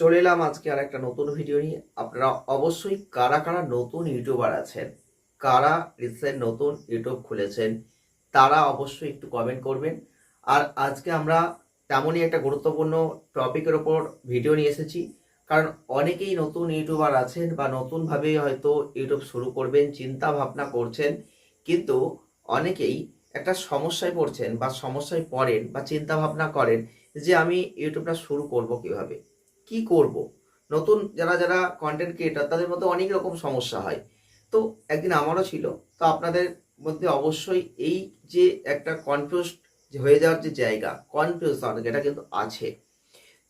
চলে এলাম আজকে আর একটা নতুন ভিডিও নিয়ে। আপনারা অবশ্যই কারা কারা নতুন ইউটিউবার আছেন, কারা রিসেন্ট নতুন ইউটিউব খুলেছেন, তারা অবশ্যই একটু কমেন্ট করবেন। আর আজকে আমরা তেমনই একটা গুরুত্বপূর্ণ টপিকের ওপর ভিডিও নিয়ে এসেছি। কারণ অনেকেই নতুন ইউটিউবার আছেন বা নতুনভাবে হয়তো ইউটিউব শুরু করবেন চিন্তা ভাবনা করছেন, কিন্তু অনেকেই একটা সমস্যায় পড়ছেন বা সমস্যায় পড়েন বা চিন্তা ভাবনা করেন যে আমি ইউটিউবটা শুরু করব কীভাবে। কি করব? নতুন যারা যারা কন্টেন্ট ক্রিয়েটার তাদের মধ্যে অনেক রকম সমস্যা হয়। তো একদিন আমারও ছিল, তো আপনাদের মধ্যে অবশ্যই এই যে একটা কনফিউজ হয়ে যাওয়ার যে জায়গা কনফিউশন এটা কিন্তু আছে।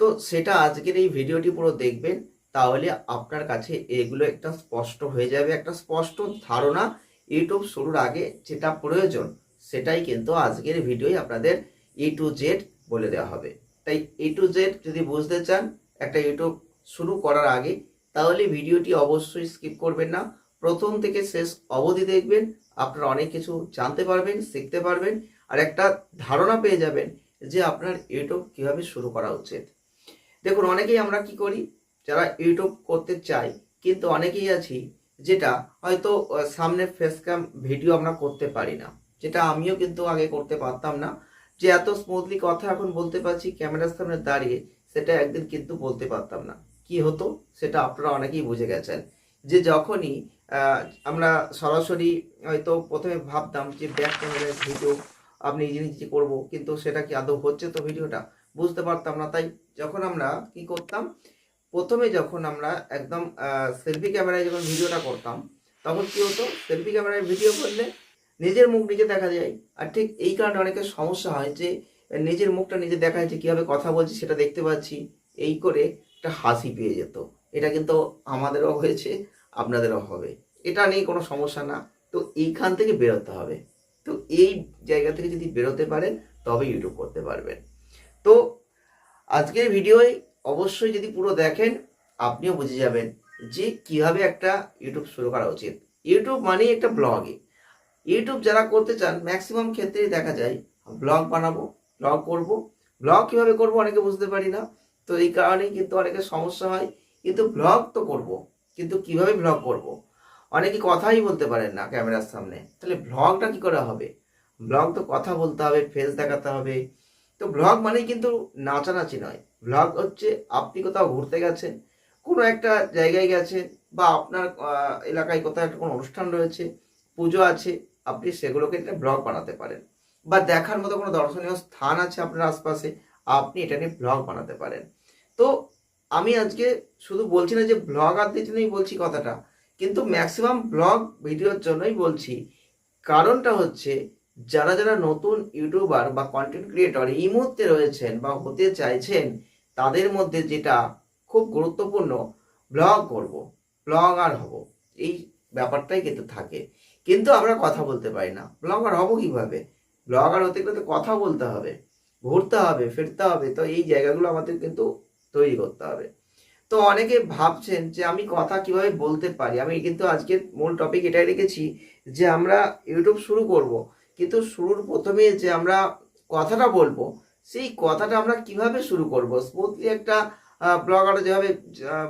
তো সেটা আজকের এই ভিডিওটি পুরো দেখবেন, তাহলে আপনার কাছে এগুলো একটা স্পষ্ট হয়ে যাবে, একটা স্পষ্ট ধারণা ইউটিউব শুরুর আগে যেটা প্রয়োজন, সেটাই কিন্তু আজকের ভিডিওই আপনাদের ই টু জেড বলে দেওয়া হবে। তাই এ টু জেড যদি বুঝতে চান একটা ইউটিউব শুরু করার আগে, তাহলে ভিডিওটি অবশ্যই স্কিপ করবেন না। প্রথম থেকে শেষ অবধি দেখবেন, আপনারা অনেক কিছু জানতে পারবেন, শিখতে পারবেন, আর একটা ধারণা পেয়ে যাবেন যে আপনার ইউটিউব কীভাবে শুরু করা উচিত। দেখুন, অনেকেই আমরা কি করি, যারা ইউটিউব করতে চাই কিন্তু অনেকেই আছি যেটা হয়তো সামনে ফেস ক্যাম ভিডিও আমরা করতে পারি না, যেটা আমিও কিন্তু আগে করতে পারতাম না। যে এত স্মুথলি কথা এখন বলতে পারছি, ক্যামেরার সামনে দাঁড়িয়ে সেটা একদিন কিন্তু বলতে পারতাম না। কি হতো? সেটা আপনারা অনেকেই বুঝে গেছেন। যে যখনই আমরা সরাসরি হয়তো প্রথমে ভাবতাম যে ব্যাক ক্যামেরায় ভিডিও আপনি নিজে নিজে করব, কিন্তু সেটা কি আদৌ হচ্ছে তো ভিডিওটা বুঝতে পারতাম না। তাই যখন আমরা কি করতাম, প্রথমে যখন আমরা একদম সেলফি ক্যামেরায় যখন ভিডিওটা করতাম, তখন কি হতো? সেলফি ক্যামেরায় ভিডিও করলে নিজের মুখ নিজে দেখা যায়। আর ঠিক এই কারণে অনেকের সমস্যা হয় যে নিজের মুখটা নিজে দেখা যাচ্ছে কীভাবে কথা বলছি সেটা দেখতে পাচ্ছি। এই করে একটা হাসি পেয়ে যেত। এটা কিন্তু আমাদেরও হয়েছে, আপনাদেরও হবে। এটা নিয়ে কোনো সমস্যা না। তো এইখান থেকে বেরোতে হবে। তো এই জায়গা থেকে যদি বেরোতে পারেন তবে ইউটিউব করতে পারবেন। তো আজকের ভিডিওয় অবশ্যই যদি পুরো দেখেন, আপনিও বুঝে যাবেন যে কীভাবে একটা ইউটিউব শুরু করা উচিত। ইউটিউব মানেই একটা ব্লগে ইউটিউব যারা করতে চান ম্যাক্সিমাম ক্ষেত্রেই দেখা যায় ব্লগ বানাবো ব্লগ করব। ব্লগ কীভাবে করব অনেকে বুঝতে পারি না। তো এই কারণেই কিন্তু অনেকের সমস্যা হয়, কিন্তু ব্লগ তো করব, কিন্তু কীভাবে ব্লগ করব? অনেকে কথাই বলতে পারেন না ক্যামেরার সামনে। তাহলে ব্লগটা কি করে হবে? ব্লগ তো কথা বলতে হবে ফেস দেখাতে হবে। তো ব্লগ মানেই কিন্তু নাচানাচি নয়। ব্লগ হচ্ছে আপনি কোথাও ঘুরতে গেছেন, কোনো একটা জায়গায় গেছেন বা আপনার এলাকায় কোথাও একটা কোনো অনুষ্ঠান রয়েছে, পুজো আছে, আপনি সেগুলোকে একটা ব্লগ বানাতে পারেন। বা দেখার মতো কোনো দর্শনীয় স্থান আছে আপনার আশপাশে, আপনি এটা নিয়ে ব্লগ বানাতে পারেন। তো আমি আজকে শুধু বলছি না যে ব্লগারদের জন্যই বলছি কথাটা, কিন্তু ম্যাক্সিমাম ব্লগ ভিডিওর জন্যই বলছি। কারণটা হচ্ছে, যারা যারা নতুন ইউটিউবার বা কন্টেন্ট ক্রিয়েটর এই মুহূর্তে রয়েছেন বা হতে চাইছেন, তাদের মধ্যে যেটা খুব গুরুত্বপূর্ণ ব্লগ করব ব্লগার হব, এই ব্যাপারটাই কিন্তু থাকে। কিন্তু আমরা কথা বলতে পারি না। ব্লগার হব কীভাবে? ব্লগার হতে গেলে তো কথা বলতে হবে, ঘুরতে হবে, ফিরতে হবে, তো এই জায়গাগুলো আমাদের কিন্তু তৈরি করতে হবে। তো অনেকে ভাবছেন যে আমি কথা কীভাবে বলতে পারি? আমি কিন্তু আজকের মূল টপিক এটাই রেখেছি যে আমরা ইউটিউব শুরু করব, কিন্তু শুরুর প্রথমে যে আমরা কথাটা বলব, সেই কথাটা আমরা কীভাবে শুরু করব? স্মুথলি একটা ব্লগার যেভাবে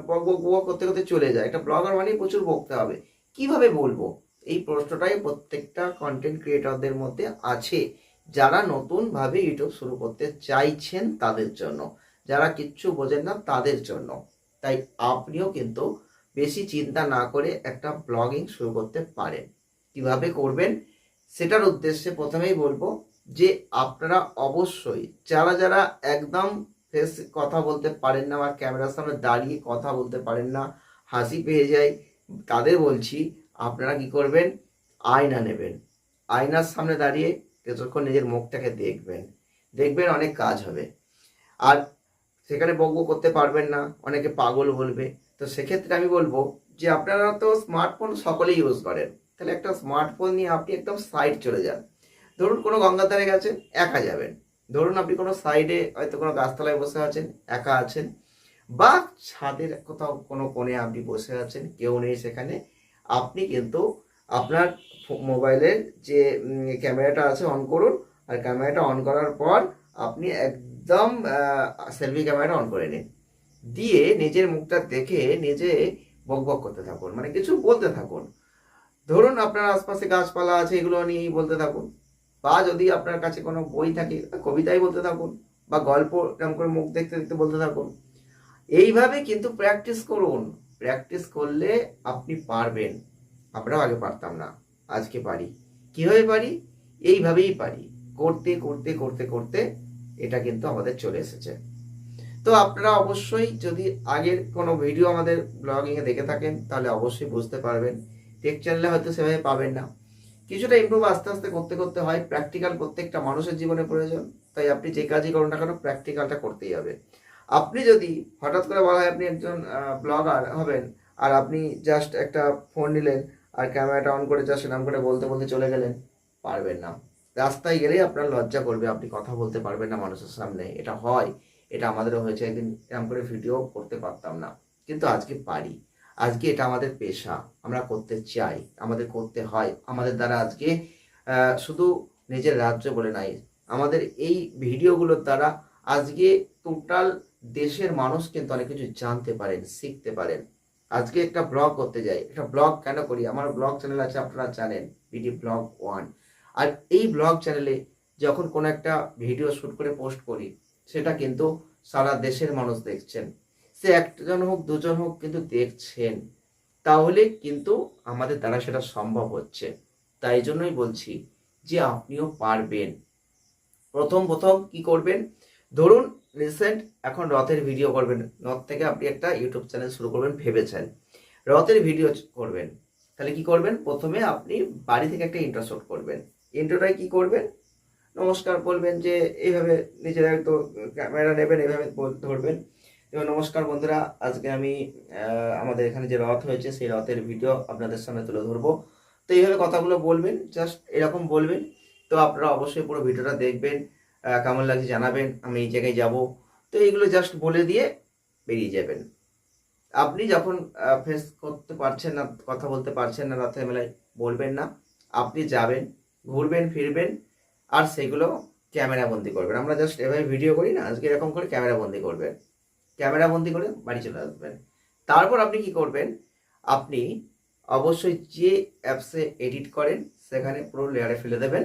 বক বক করতে করতে চলে যায়, একটা ব্লগার মানে প্রচুর বকতে হবে। কীভাবে বলব? এই প্রশ্নটাই প্রত্যেকটা কন্টেন্ট ক্রিয়েটরদের মধ্যে আছে। যারা নতুনভাবে ইউটিউব শুরু করতে চাইছেন তাদের জন্য। যারা কিচ্ছু বোঝেন না তাদের জন্য। তাই আপনিও কিন্তু বেশি চিন্তা না করে একটা ব্লগিং শুরু করতে পারেন। কীভাবে করবেন? সেটার উদ্দেশ্যে প্রথমেই বলব যে আপনারা অবশ্যই যারা যারা একদম ফেস কথা বলতে পারেন না বা ক্যামেরার সামনে দাঁড়িয়ে কথা বলতে পারেন না, হাসি পেয়ে যায় তাদের বলছি আপনারা কি করবেন? আয়না নেবেন। আয়নার সামনে দাঁড়িয়ে কিছুক্ষণ নিজের মুখটাকে দেখবেন। দেখবেন অনেক কাজ হবে। আর সেখানে বকব করতে পারবেন না, অনেকে পাগল বলবে। তো সেক্ষেত্রে আমি বলব যে আপনারা তো স্মার্টফোন সকলেই ইউজ করেন। তাহলে একটা স্মার্টফোন নিয়ে আপনি একদম সাইড চলে যান। ধরুন কোনো গঙ্গার ধারে গেছেন, একা যাবেন। ধরুন আপনি কোনো সাইডে হয়তো কোনো গাছতলায় বসে আছেন, একা আছেন। বা ছাদের কোথাও কোনো কোণে আপনি বসে আছেন, কেউ নেই সেখানে। আপনি কিন্তু আপনার মোবাইলের যে ক্যামেরাটা আছে অন করুন। আর ক্যামেরাটা অন করার পর আপনি একদম সেলফি ক্যামেরাটা অন করে নিন। দিয়ে নিজের মুখটা দেখে নিজে বকবক করতে থাকুন। মানে কিছু বলতে থাকুন। ধরুন আপনার আশপাশে গাছপালা আছে, এগুলো নিয়েই বলতে থাকুন। বা যদি আপনার কাছে কোনো বই থাকে, কবিতাই বলতে থাকুন বা গল্প এরকম করে মুখ দেখতে দেখতে বলতে থাকুন। এইভাবে কিন্তু প্র্যাকটিস করুন। প্র্যাকটিস করলে আপনি পারবেন। আমরাও আগে পারতাম না, আজকে পারি। কীভাবে পারি? এইভাবেই পারি। করতে করতে করতে করতে এটা কিন্তু আমাদের চলে এসেছে। তো আপনারা অবশ্যই যদি আগের কোনো ভিডিও আমাদের ব্লগিংয়ে দেখে থাকেন, তাহলে অবশ্যই বুঝতে পারবেন। টেক চ্যানেলে হয়তো সেভাবে পাবেন না। কিছুটা ইম্প্রুভ আস্তে আস্তে করতে করতে হয়। প্র্যাকটিক্যাল প্রত্যেকটা মানুষের জীবনে প্রয়োজন। তাই আপনি যে কাজই করুন না কেন প্র্যাকটিক্যালটা করতেই হবে। আপনি যদি হঠাৎ করে বলা হয় আপনি একজন ব্লগার হবেন, আর আপনি জাস্ট একটা ফোন নিলেন, আর ক্যামেরাটা অন করে জাস্ট এরকম করে বলতে বলতে চলে গেলেন, পারবেন না। রাস্তায় গেলেই আপনার লজ্জা করবে, আপনি কথা বলতে পারবেন না মানুষের সামনে। এটা হয়, এটা আমাদেরও হয়েছে, একদিন এরকম করে ভিডিও করতে পারতাম না। কিন্তু আজকে পারি। আজকে এটা আমাদের পেশা, আমরা করতে চাই, আমাদের করতে হয়। আমাদের দ্বারা আজকে শুধু নিজের রাজ্য বলে নাই, আমাদের এই ভিডিওগুলোর দ্বারা আজকে টোটাল দেশের মানুষ কিন্তু অনেক কিছু জানতে পারেন, শিখতে পারেন। আজকে একটা ব্লগ করতে যাই। একটা ব্লগ কেন করি? আমার ব্লগ চ্যানেল আছে, আপনারা জানেন, বিডি ব্লগ ওয়ান। আর এই ব্লগ চ্যানেলে যখন কোনো একটা ভিডিও শুট করে পোস্ট করি, সেটা কিন্তু সারা দেশের মানুষ দেখছেন। সে একজন হোক, দুজন হোক কিন্তু দেখছেন। তাহলে কিন্তু আমাদের দ্বারা সেটা সম্ভব হচ্ছে। তাই জন্যই বলছি যে আপনিও পারবেন। প্রথম প্রথম কি করবেন? ধরুন রিসেন্ট এখন রথের ভিডিও করবেন। রথ থেকে আপনি একটা ইউটিউব চ্যানেল শুরু করবেন ভেবেছেন। রথের ভিডিও করবেন। তাহলে কি করবেন? প্রথমে আপনি বাড়ি থেকে একটা ইন্টার শুট করবেন। ইন্টারটাই কি করবেন? নমস্কার বলবেন যে, এইভাবে নিজের তো ক্যামেরা নেবেন, এইভাবে ধরবেন। এবং নমস্কার বন্ধুরা, আজকে আমি আমাদের এখানে যে রথ হয়েছে, সেই রথের ভিডিও আপনাদের সামনে তুলে ধরবো। তো এইভাবে কথাগুলো বলবেন জাস্ট এরকম বলবেন। তো আপনারা অবশ্যই পুরো ভিডিওটা দেখবেন। কেমন লাগছে জানাবেন, আমি এই জায়গায় যাব। তো এইগুলো জাস্ট বলে দিয়ে বেরিয়ে যাবেন। আপনি যখন ফেস করতে পারছেন না, কথা বলতে পারছেন না রাতের বেলায়, বলবেন না। আপনি যাবেন, ঘুরবেন, ফিরবেন, আর সেগুলো ক্যামেরা বন্দি করবেন। আমরা জাস্ট এভাবে ভিডিও করি না, আজকে এরকম করে ক্যামেরা বন্দি করবেন। ক্যামেরা বন্দি করে বাড়ি চলে আসবেন। তারপর আপনি কি করবেন? আপনি অবশ্যই যে অ্যাপসে এডিট করেন, সেখানে পুরো লেয়ারে ফেলে দেবেন।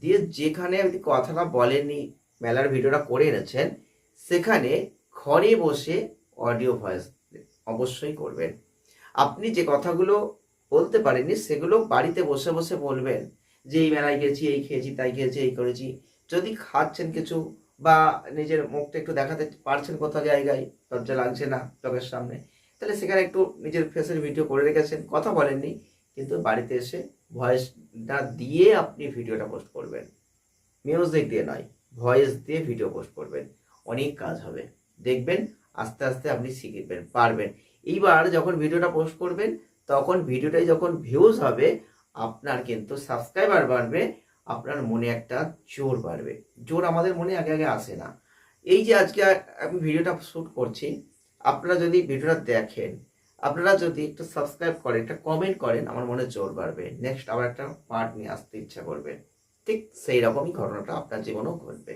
দিয়ে যেখানে কথাটা বলেননি, মেলার ভিডিওটা করে এনেছেন, সেখানে ঘরে বসে অডিও ভয়েস অবশ্যই করবেন। আপনি যে কথাগুলো বলতে পারেননি, সেগুলো বাড়িতে বসে বসে বলবেন যে, এই মেলায় গেছি, এই খেয়েছি, তাই খেয়েছি, এই করেছি। যদি খাচ্ছেন কিছু বা নিজের মুখটা একটু দেখাতে পারছেন কোথাও জায়গায় লজ্জা লাগছে না চোখের সামনে, তাহলে সেখানে একটু নিজের ফেসের ভিডিও করে রেখেছেন, কথা বলেননি, কিন্তু বাড়িতে এসে ভয়েসটা দিয়ে আপনি ভিডিওটা পোস্ট করবেন। মিউজিক দিয়ে নয় ভয়েস দিয়ে ভিডিও পোস্ট করবেন। অনেক কাজ হবে। দেখবেন, আস্তে আস্তে আপনি শিখবেন, পারবেন। এইবার যখন ভিডিওটা পোস্ট করবেন, তখন ভিডিওটাই যখন ভিউজ হবে, আপনার কিন্তু সাবস্ক্রাইবার বাড়বে, আপনার মনে একটা জোর বাড়বে। জোর আমাদের মনে আগে আগে আসে না। এই যে আজকে আমি ভিডিওটা শ্যুট করছি, আপনারা যদি ভিডিওটা দেখেন আপনারা যদি একটু সাবস্ক্রাইব করেন, একটা কমেন্ট করেন, আমার মনে জোর বাড়বে। নেক্সট আবার একটা পার্ট নিয়ে আসতে ইচ্ছা করবে। ঠিক সেই রকমই ঘটনাটা আপনার জীবনেও ঘটবে।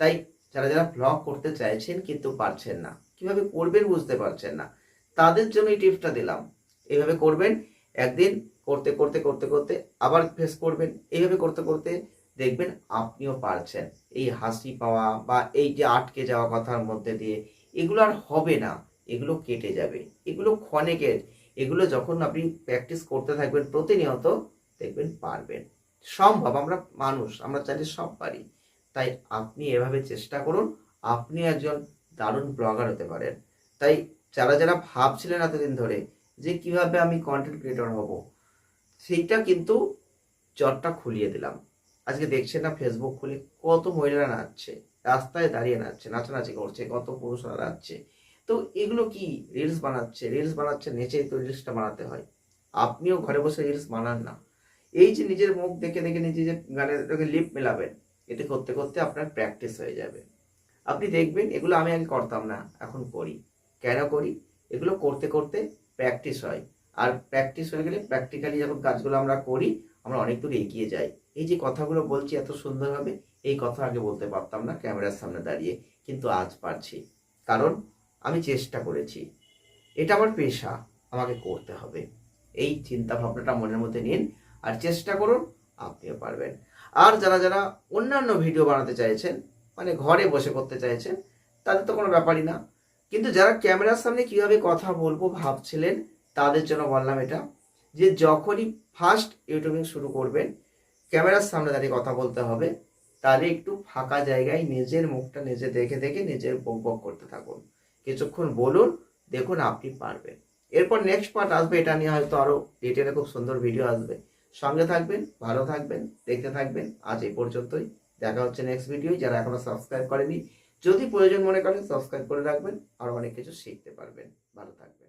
তাই যারা যারা ব্লগ করতে চাইছেন কিন্তু পারছেন না, কীভাবে করবেন বুঝতে পারছেন না, তাদের জন্য এই টিপসটা দিলাম। এইভাবে করবেন, একদিন করতে করতে করতে করতে আবার ফেস করবেন, এইভাবে করতে করতে দেখবেন আপনিও পারছেন। এই হাসি পাওয়া বা এই যে আটকে যাওয়া কথার মধ্যে দিয়ে এগুলো আর হবে না। এগুলো কেটে যাবে। এগুলো ক্ষণিকের, এগুলো যখন আপনি প্র্যাকটিস করতে থাকবেন প্রতিনিয়ত, দেখবেন পারবেন। সম্ভব, আমরা মানুষ, আমরা চাইলে সব পারি। তাই আপনি এভাবে চেষ্টা করুন, আপনি একজন দারুণ ব্লগার হতে পারেন। তাই যারা যারা ভাবছিলেন এতদিন ধরে যে কীভাবে আমি কন্টেন্ট ক্রিয়েটর হব, সেইটা কিন্তু চটটা খুলিয়ে দিলাম। আজকে দেখছেন না ফেসবুক খুলে কত মহিলারা নাচছে, রাস্তায় দাঁড়িয়ে নাচছে, নাচানাচি করছে, কত পুরুষরা নাচছে। তো এগুলো কি রিলস বানাচ্ছে? রিলস বানাচ্ছে নেচেই তো রিলসটা বানাতে হয়। আপনিও ঘরে বসে রিলস বানান না। এই যে নিজের মুখ দেখে দেখে নিজে যে গানের লিপ মেলাবেন, এতে করতে করতে আপনার প্র্যাকটিস হয়ে যাবে। আপনি দেখবেন, এগুলো আমি আগে করতাম না, এখন করি। কেন করি? এগুলো করতে করতে প্র্যাকটিস হয়। আর প্র্যাকটিস হয়ে গেলে প্র্যাকটিক্যালি যখন কাজগুলো আমরা করি, আমরা অনেক দূর এগিয়ে যাই। এই যে কথাগুলো বলছি এত সুন্দরভাবে, এই কথা আগে বলতে পারতাম না ক্যামেরার সামনে দাঁড়িয়ে, কিন্তু আজ পারছি। কারণ আমি চেষ্টা করেছি। এটা আমার পেশা, আমাকে করতে হবে। এই চিন্তা ভাবনাটা মনের মধ্যে নিন আর চেষ্টা করুন, আপনিও পারবেন। আর যারা যারা অন্যান্য ভিডিও বানাতে চাইছেন মানে ঘরে বসে করতে চাইছেন, তাদের তো কোনো ব্যাপারই না। কিন্তু যারা ক্যামেরার সামনে কীভাবে কথা বলব ভাবছিলেন, তাদের জন্য বললাম এটা যে, যখনই ফার্স্ট ইউটিউবিং শুরু করবেন, ক্যামেরার সামনে দাঁড়িয়ে কথা বলতে হবে। তাহলে একটু ফাঁকা জায়গায় নিজের মুখটা নিজে দেখে দেখে নিজের বক বক করতে থাকুন। কিছুক্ষণ বলুন, দেখুন আপনি পারবেন। এরপর নেক্সট পার্ট আসবে, এটা নিয়ে হয়তো আরও ডিটেলে খুব সুন্দর ভিডিও আসবে। সঙ্গে থাকবেন, ভালো থাকবেন, দেখতে থাকবেন। আজ এই পর্যন্তই। দেখা হচ্ছে নেক্সট ভিডিও যারা এখনও সাবস্ক্রাইব করেনি, যদি প্রয়োজন মনে করেন সাবস্ক্রাইব করে রাখবেন, আর অনেক কিছু শিখতে পারবেন। ভালো থাকবেন।